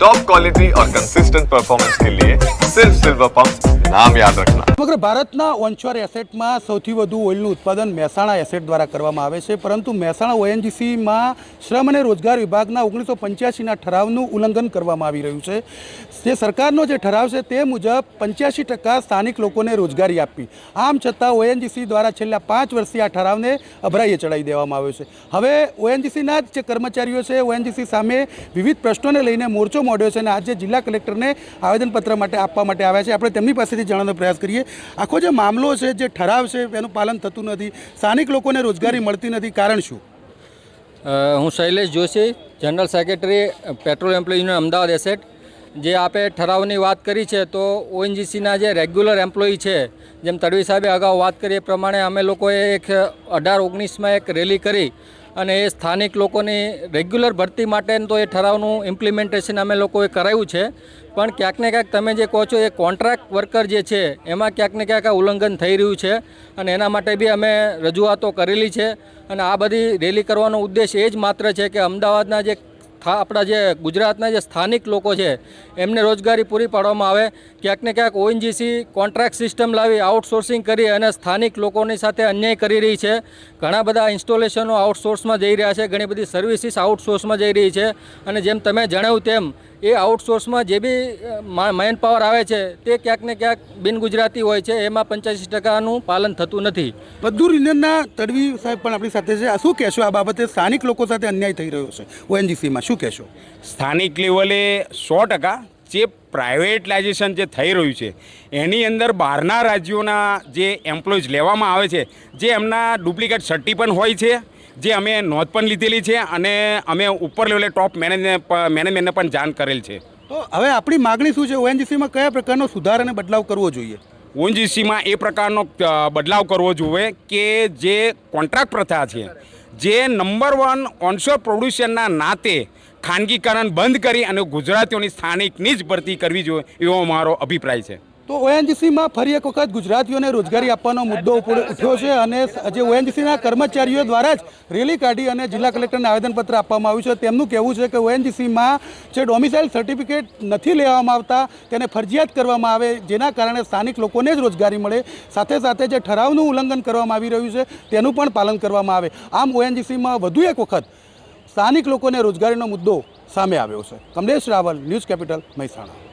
Top quality और consistent performance के लिए सिर्फ सिल्वर पंप नाम याद रखना સમગ્ર ભારતના ઓનશોર એસેટમાં સૌથી વધુ ઓઇલનું ઉત્પાદન મહેસાણા એસેટ દ્વારા કરવામાં આવે છે પરંતુ મહેસાણા ઓએનજીસીમાં શ્રમ અને રોજગાર વિભાગના ઓગણીસો પંચ્યાસીના ઠરાવનું ઉલ્લંઘન કરવામાં આવી રહ્યું છે જે સરકારનો જે ઠરાવ છે તે મુજબ પંચ્યાસી ટકા સ્થાનિક લોકોને રોજગારી આપવી આમ છતાં ઓએનજીસી દ્વારા છેલ્લા પાંચ વર્ષથી આ ઠરાવને અભરાઈએ ચડાવી દેવામાં આવ્યો છે હવે ઓએનજીસીના જ જે કર્મચારીઓ છે ઓએનજીસી સામે વિવિધ પ્રશ્નોને લઈને મોરચો મોડ્યો છે અને આજે જિલ્લા કલેક્ટરને આવેદનપત્ર માટે આપવા માટે આવ્યા છે. આપણે તેમની પાસેથી જાણવાનો પ્રયાસ કરીએ. આખો જે મામલો છે, જે ઠરાવ છે, એનું પાલન થતું નથી. સ્થાનિક લોકોને રોજગારી મળતી નથી. કારણ શું? હું Shailesh Joshi, general secretary, petrol employ Ahmedabad asset. જે આપે ઠરાવની વાત કરી છે, તો ઓએનજીસીના જે રેગ્યુલર એમ્પ્લોયી છે, જેમ તડવી સાહેબે અગાઉ વાત કરી એ પ્રમાણે અમે લોકોએ એક અઢાર ઓગણીસમાં એક રેલી કરી. અને એ સ્થાનિક લોકોની રેગ્યુલર ભરતી માટે તો એ ઠરાવનું ઇમ્પ્લિમેન્ટેશન અમે લોકોએ કરાયું છે. પણ ક્યાંક ને ક્યાંક તમે જે કહો છો એ કોન્ટ્રાક્ટ વર્કર જે છે, એમાં ક્યાંક ને ક્યાંક આ ઉલ્લંઘન થઈ રહ્યું છે અને એના માટે બી અમે રજૂઆતો કરેલી છે. અને આ બધી રેલી કરવાનો ઉદ્દેશ એ જ માત્ર છે કે અમદાવાદના જે આપણા જે ગુજરાતના જે સ્થાનિક લોકો છે, એમને રોજગારી પૂરી પાડવામાં આવે. ક્યાંક ને ક્યાંક ઓએનજીસી કોન્ટ્રાક્ટ સિસ્ટમ લાવી આઉટસોર્સિંગ કરી અને સ્થાનિક લોકોની સાથે અન્યાય કરી રહી છે. ઘણા બધા ઇન્સ્ટોલેશનો આઉટસોર્સમાં જઈ રહ્યા છે, ઘણી બધી સર્વિસીસ આઉટસોર્સમાં જઈ રહી છે. અને જેમ તમે જણાવ્યું તેમ એ આઉટસોર્સમાં જે બી મેન પાવર આવે છે તે ક્યાંક ને ક્યાંક બિન ગુજરાતી હોય છે એમાં પંચ્યાસી ટકાનું પાલન થતું નથી. બધું યુનિયનના તડવી સાહેબ પણ આપણી સાથે છે. શું કહેશો? આ બાબતે સ્થાનિક લોકો સાથે અન્યાય થઈ રહ્યો છે ઓએનજીસીમાં શું કહેશો? સ્થાનિક લેવલે સો ટકા. જે પ્રાઇવેટલાઇઝેશન જે થઈ રહ્યું છે એની અંદર બહારના રાજ્યોના જે એમ્પ્લોઈઝ લેવામાં આવે છે જે એમના ડુપ્લિકેટ સર્ટી પણ હોય છે જે અમે નોંધ પણ લીધેલી છે અને અમે ઉપર લેવલે ટોપ મેનેજને મેનેજમેન્ટને પણ જાણ કરેલ છે. તો હવે આપણી માગણી શું છે? ઓએનજીસીમાં કયા પ્રકારનો સુધાર અને બદલાવ કરવો જોઈએ? ઓએનજીસીમાં એ પ્રકારનો બદલાવ કરવો જોઈએ કે જે કોન્ટ્રાક્ટ પ્રથા છે જે નંબર વન ઓનશોર પ્રોડ્યુસરના નાતે ખાનગીકરણ બંધ કરી અને ગુજરાતીઓની સ્થાનિકની જ ભરતી કરવી જોઈએ એવો મારો અભિપ્રાય છે. તો ઓએનજીસીમાં ફરી એક વખત ગુજરાતીઓને રોજગારી આપવાનો મુદ્દો ઉઠ્યો છે અને જે ઓએનજીસીના કર્મચારીઓ દ્વારા જ રેલી કાઢી અને જિલ્લા કલેક્ટરને આવેદનપત્ર આપવામાં આવ્યું છે. તેમનું કહેવું છે કે ઓએનજીસીમાં જે ડોમિસાઇલ સર્ટિફિકેટ નથી લેવામાં આવતા, તેને ફરજિયાત કરવામાં આવે, જેના કારણે સ્થાનિક લોકોને જ રોજગારી મળે. સાથે સાથે જે ઠરાવનું ઉલ્લંઘન કરવામાં આવી રહ્યું છે, તેનું પણ પાલન કરવામાં આવે. આમ ઓએનજીસીમાં વધુ એક વખત સ્થાનિક લોકોને રોજગારીનો મુદ્દો સામે આવ્યો છે. Kamlesh Raval, news capital, Mehsana.